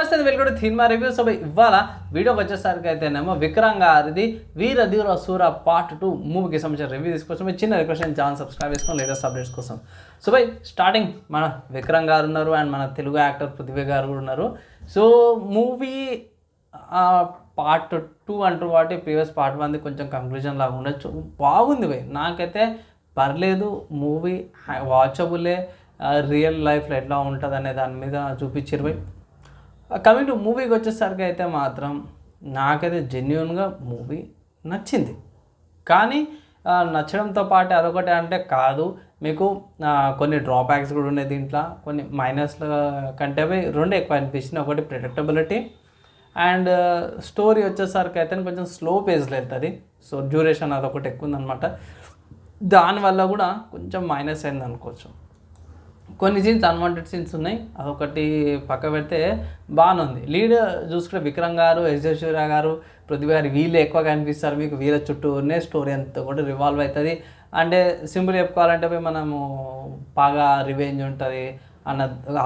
వస్తే వెళ్ళి కూడా సినిమా రివ్యూ సో ఇవాళ వీడియో వచ్చేసరికి అయితేనేమో విక్రమ్ గారిది వీర ధీర సూర పార్ట్ టూ మూవీకి సంబంధించిన రివ్యూ తీసుకొచ్చాము చిన్న రిక్వెస్ట్ ఛానల్ సబ్స్క్రైబ్ చేసుకొని లేటెస్ట్ అప్డేట్స్ కోసం. సో బై స్టార్టింగ్ మన విక్రమ్ గారు ఉన్నారు అండ్ మన తెలుగు యాక్టర్ పృథ్వీ గారు కూడా ఉన్నారు. సో మూవీ పార్ట్ టూ అంటూ వాటి ప్రీవియస్ పార్ట్ వన్ది కొంచెం కంక్లూజన్ లాగా ఉండొచ్చు. బాగుంది భయ్ నాకైతే పర్లేదు మూవీ వాచబులే రియల్ లైఫ్లో ఎట్లా ఉంటుంది అనే దాని మీద చూపించారు భయ్ కమింగ్ టు మూవీకి వచ్చేసరికి అయితే మాత్రం నాకైతే జెన్యున్గా మూవీ నచ్చింది. కానీ నచ్చడంతో పాటు అదొకటి అంటే కాదు మీకు కొన్ని డ్రాబ్యాక్స్ కూడా ఉన్నాయి దీంట్లో. కొన్ని మైనస్ల కంటే రెండు ఎక్కువ అనిపించింది ఒకటి ప్రిడిక్టబిలిటీ అండ్ స్టోరీ వచ్చేసరికి అయితే కొంచెం స్లో పేజ్లో వెళ్తుంది. సో డ్యూరేషన్ అదొకటి ఎక్కువ ఉందన్నమాట. దానివల్ల కూడా కొంచెం మైనస్ అయింది అనుకోవచ్చు కొన్ని సీన్స్ అన్వాంటెడ్ సీన్స్ ఉన్నాయి. అదొకటి పక్క పెడితే బాగానే ఉంది లీడ్ చూసుకుంటే విక్రమ్ గారు యశస్వర గారు పృథ్వీ గారు వీళ్ళు ఎక్కువ కనిపిస్తారు మీకు. వీళ్ళ చుట్టూనే స్టోరీ అంతా కూడా రివాల్వ్ అవుతుంది. అంటే సింపుల్ చెప్పుకోవాలంటే పోయి మనము బాగా రివెంజ్ ఉంటుంది అన్న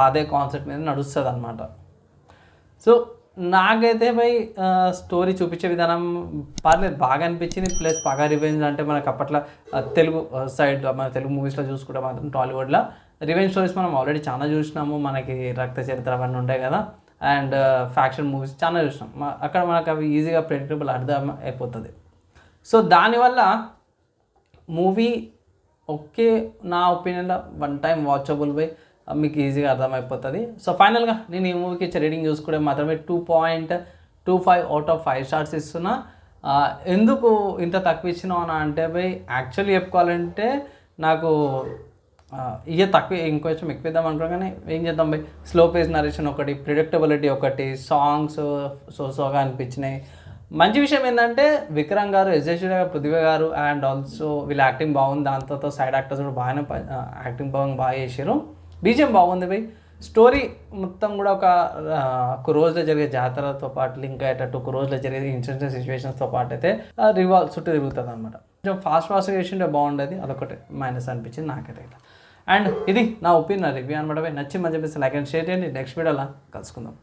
అదే కాన్సెప్ట్ మీద నడుస్తుంది అనమాట సో నాకైతే పోయి స్టోరీ చూపించే విధానం పర్లేదు బాగా అనిపించింది. ప్లస్ బాగా రివెంజ్ అంటే మనకు అప్పట్లో తెలుగు సైడ్ మన తెలుగు మూవీస్లో చూసుకుంటే మాత్రం టాలీవుడ్లో రివెంజ్ స్టోరీస్ మనం ఆల్రెడీ చాలా చూసినాము. మనకి రక్త చరిత్ర అవన్నీ ఉంటాయి కదా. అండ్ ఫ్యాక్షన్ మూవీస్ చాలా చూసినాం. అక్కడ మనకు అవి ఈజీగా ప్రెడిక్టబుల్ అర్థం అయిపోతుంది. సో దానివల్ల మూవీ ఓకే నా ఒపీనియన్లో వన్ టైం వాచబుల్ బై మీకు ఈజీగా అర్థమైపోతుంది. సో ఫైనల్గా నేను ఈ మూవీకి ఇచ్చే రేటింగ్ చూసుకుంటే మాత్రమే two point two five out of five stars ఇస్తున్నా. ఎందుకు ఇంత తక్కువ ఇచ్చినావు అని అంటే బై యాక్చువల్లీ చెప్పుకోవాలంటే నాకు ఆ, తక్కువ ఇంకొంచెం ఎక్కువ ఇద్దాం అనుకున్నాం కానీ ఏం చేద్దాం బై? స్లో పేస్ నరేషన్ ఒకటి ప్రిడిక్టబిలిటీ ఒకటి సాంగ్స్ సో సోగా అనిపించినాయి. మంచి విషయం ఏంటంటే విక్రమ్ గారు యశస్వి గారు పృథ్వీ గారు అండ్ ఆల్సో వీళ్ళ యాక్టింగ్ బాగుంది. దాంతో సైడ్ యాక్టర్స్ కూడా బాగానే యాక్టింగ్ బాగా బాగా చేసారు బీజం బాగుంది బై స్టోరీ మొత్తం కూడా ఒక ఒక రోజులో జరిగే జాతరతో పాటు లింక్ అయ్యేటట్టు ఒక రోజులో జరిగే ఇన్సిడెంట్ సిచ్యువేషన్స్తో పాటు అయితే రివాల్వ్ చుట్టూ తిరుగుతుంది అనమాట కొంచెం ఫాస్ట్ ఫాస్ట్గా చేసింటే బాగుండేది. అదొకటి మైనస్ అనిపించింది నాకైతే అండ్ ఇది నా ఒపీనియన్ రివ్యూ అనమాట నచ్చి మంచి చెప్పేసి లైక్ అండ్ షేర్ చేయండి. నెక్స్ట్ వీడియోలా కలుసుకుందాం.